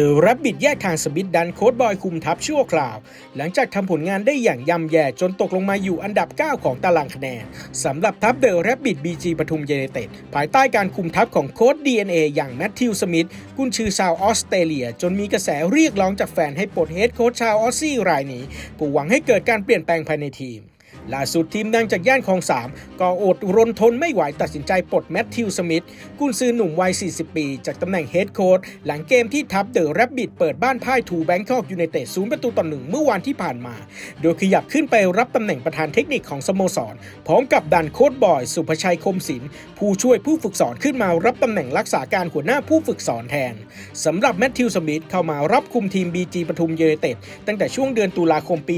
The Rabbit แยกทางสมิธดันโค้ดบอยคุมทัพชั่วคราว หลังจากทำผลงานได้อย่างย่ำแย่จนตกลงมาอยู่อันดับ 9 ของตารางคะแนนสำหรับทัพ The Rabbit BG ปทุมเยูไนเต็ดภายใต้การคุมทัพของโค้ด DNA อย่างแมทธิวสมิธกุนชื่อชาวออสเตรเลีย จนมีกระแสเรียกร้องจากแฟนให้ปลดเฮดโค้ชชาวออสซี่รายนี้ผู้หวังให้เกิดการเปลี่ยนแปลงภายในทีม ล่าสุดทีมดังจากย่านคลองสามก็อดรนทนไม่ไหวตัดสินใจปลดแมทธิวสมิธกุนซือหนุ่มวัย 40 ปี จากตำแหน่งเฮดโค้ชหลังเกมที่ทัพเดอะแรบบิทเปิดบ้านพ่ายทูแบงคอกยูไนเต็ดศูนย์ประตูต่อหนึ่งเมื่อวานที่ผ่านมา โดยขยับขึ้นไปรับตำแหน่งประธานเทคนิคของสโมสร พร้อมกับดันโค้ชบอย สุภชัยคมศิลป์ผู้ช่วยผู้ฝึกสอนขึ้นมารับตำแหน่งรักษาการหัวหน้าผู้ฝึกสอนแทนสำหรับแมทธิวสมิธเข้ามารับคุมทีม BG ปทุมยูไนเต็ดตั้งแต่ช่วงเดือนตุลาคมปี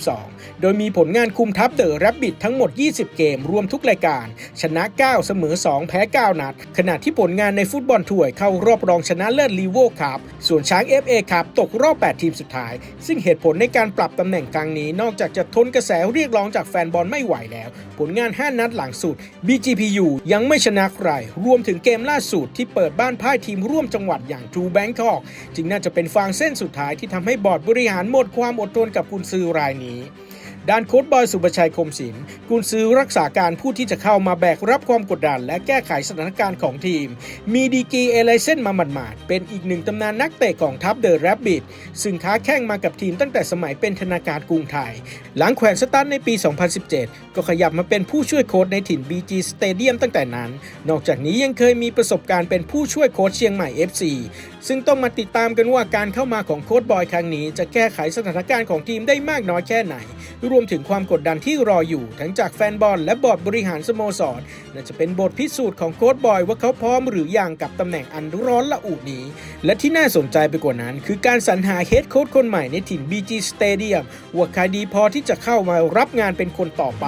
2022 โดยมีผลงานคุุมทัพเดอะแรบบิททั้งหมด 20 เกมรวมทุกรายการ ชนะ 9 เสมอ 2 แพ้ 9 นัด ขณะที่ผลงานในฟุตบอลถ้วยเข้ารอบรองชนะเลิศลีโวคัพส่วนช้าง FA คัพตกรอบ 8 ทีมสุดท้าย ซึ่งเหตุผลในการปรับตำแหน่งครั้งนี้ นอกจากจะทนกระแสเรียกร้องจากแฟนบอลไม่ไหวแล้ว ผลงาน 5 นัดหลังสุด BGPU ยังไม่ชนะใคร รวมถึงเกมล่าสุดที่เปิดบ้านพ่ายทีมร่วมจังหวัดอย่างทูแบงคอกจึงน่าจะเป็นฟางเส้นสุดท้ายที่ทำให้บอร์ดบริหารหมดความอดทนกับกุนซือรายนี้ ด้านโค้ชบอยสุประชัยคมศิลป์กุนซือรักษาการผู้ที่จะเข้ามาแบกรับความกดดัน และแก้ไขสถานการณ์ของทีม มีดีกีเอไลเซนมาหมาดๆเป็นอีกหนึ่งตำนานนักเตะของทัพเดอะแรบบิทซึ่งค้าแข่งมากับทีมตั้งแต่สมัยเป็นธนาคารกรุงไทย หลังแขวนสตันในปี 2017 ก็ขยับมาเป็นผู้ช่วยโค้ชในถิ่น BG Stadium ตั้งแต่นั้น นอกจากนี้ยังเคยมีประสบการณ์เป็นผู้ช่วยโค้ชเชียงใหม่ FC ซึ่งต้องมาติดตามกันว่าการเข้ามาของโค้ชบอยครั้งนี้ จะแก้ไขสถานการณ์ของทีมได้มากน้อยแค่ไหนรวมถึงความกดดันที่รออยู่ ทั้งจากแฟนบอลและบอร์ดบริหารสโมสรน่าจะเป็นบทพิสูจน์ของโค้ชบอยว่าเขาพร้อมหรือยังกับตำแหน่งอันร้อนละอุนี้ และที่น่าสนใจไปกว่านั้น คือการสรรหาเฮดโค้ชคนใหม่ในถิ่น BG Stadium ว่าใครดีพอที่จะเข้ามารับงานเป็นคนต่อไป